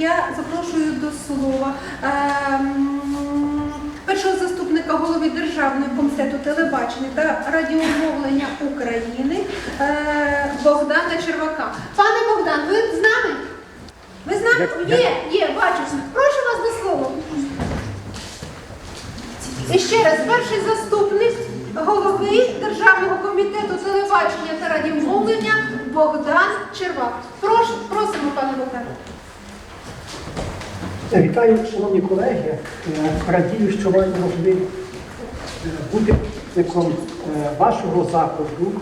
я запрошую до слова ем, першого заступника голови Державного комітету телебачення та радіомовлення України е, Богдана Червака. Пане Богдан, ви з нами? Ви з нами? Є, є, бачу. Прошу вас до слова. І ще раз, перший заступник голови Державного комітету телебачення та радіомовлення Богдан Червак. Прошу, просимо, пане Богдане. Вітаю, шановні колеги. Е, Радію, що маю можливість е, бути учасником е, вашого заходу.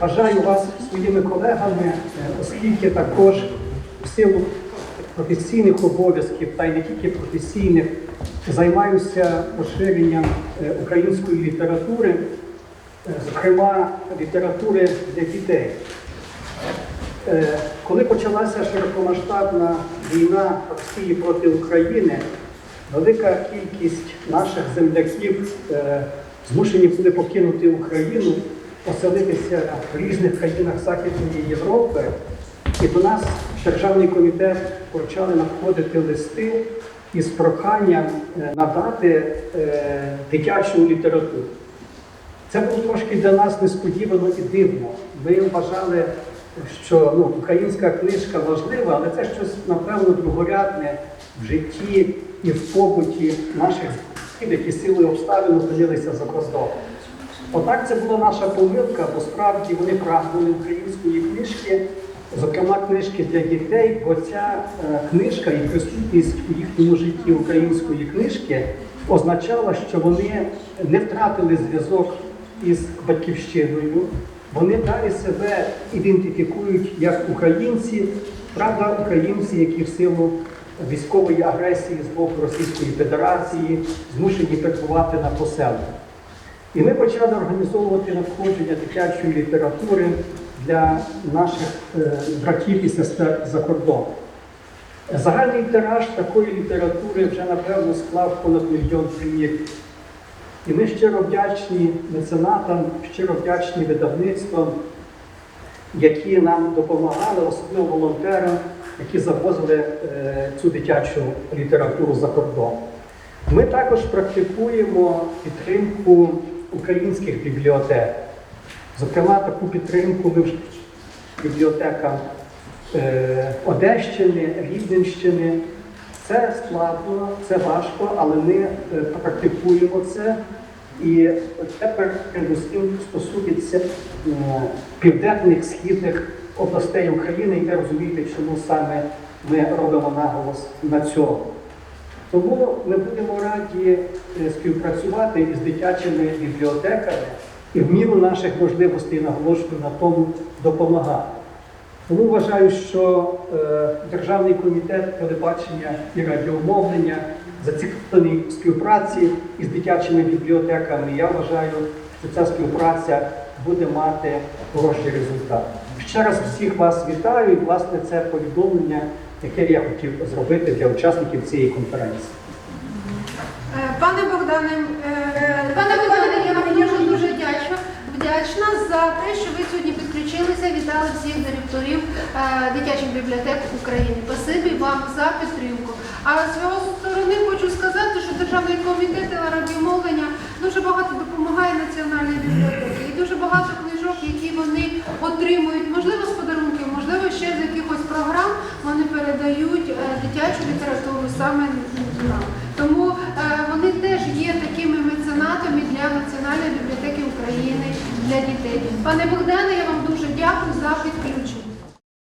Бажаю вас своїми колегами, оскільки також в силу професійних обов'язків та й не тільки професійних займаюся поширенням української літератури, зокрема літератури для дітей. Е, Коли почалася широкомасштабна війна Росії проти України, велика кількість наших земляків е, змушені були покинути Україну, поселитися в різних країнах Західної Європи. І до нас Державний комітет почали надходити листи із проханням е, надати дитячу літературу. Це було трошки для нас несподівано і дивно. Ми вважали, що ну, українська книжка важлива, але це щось, напевно, другорядне в житті і в побуті наших які силою обставин опинилися за кордоном. Отак це була наша помилка, бо справді вони прагнули української книжки, зокрема книжки для дітей, бо ця е, книжка і присутність у їхньому житті української книжки означала, що вони не втратили зв'язок із батьківщиною, вони далі себе ідентифікують як українці, правда, українці, які в силу військової агресії з боку Російської Федерації змушені перебувати на поселенні. І ми почали організовувати надходження дитячої літератури для наших е, братів і сестер за кордоном. Загальний тираж такої літератури вже, напевно, склав понад мільйон примірів. І ми щиро вдячні меценатам, щиро вдячні видавництвам, які нам допомагали, особливо волонтерам, які завозили е, цю дитячу літературу за кордон. Ми також практикуємо підтримку українських бібліотек. Зокрема, таку підтримку ми бібліотекам е, Одещини, Рівненщини. Це складно, це важко, але ми е, практикуємо це. І тепер передусім стосується е, південних східних областей України, і ви розумієте, чому саме ми робимо наголос на цьому. Тому ми будемо раді е, співпрацювати із дитячими бібліотеками і в міру наших можливостей наголошую на тому допомагати. Тому вважаю, що е, Державний комітет телебачення і радіомовлення зацікавлений в співпраці із дитячими бібліотеками. Я вважаю, що ця співпраця буде мати хороший результат. Ще раз всіх вас вітаю і, власне, це повідомлення, яке я хотів зробити для учасників цієї конференції. Е, Пане Богдане, е, пане Богдане, я вам дуже дуже вдячна, вдячна за те, що ви сьогодні підключилися, вітали всіх директорів е, дитячих бібліотек України. Спасибі вам за підтримку. А з його сторони хочу сказати, що Державний комітет радіомовлення дуже багато допомагає національній бібліотеці. І дуже багато книжок, які вони отримують, можливо, з подарунків, можливо, ще з якихось програм, вони передають е, дитячу літературу саме нам. Тому е, вони теж є такими меценатами для Національної бібліотеки України для дітей. Пане Богдане, я вам дуже дякую за підключення.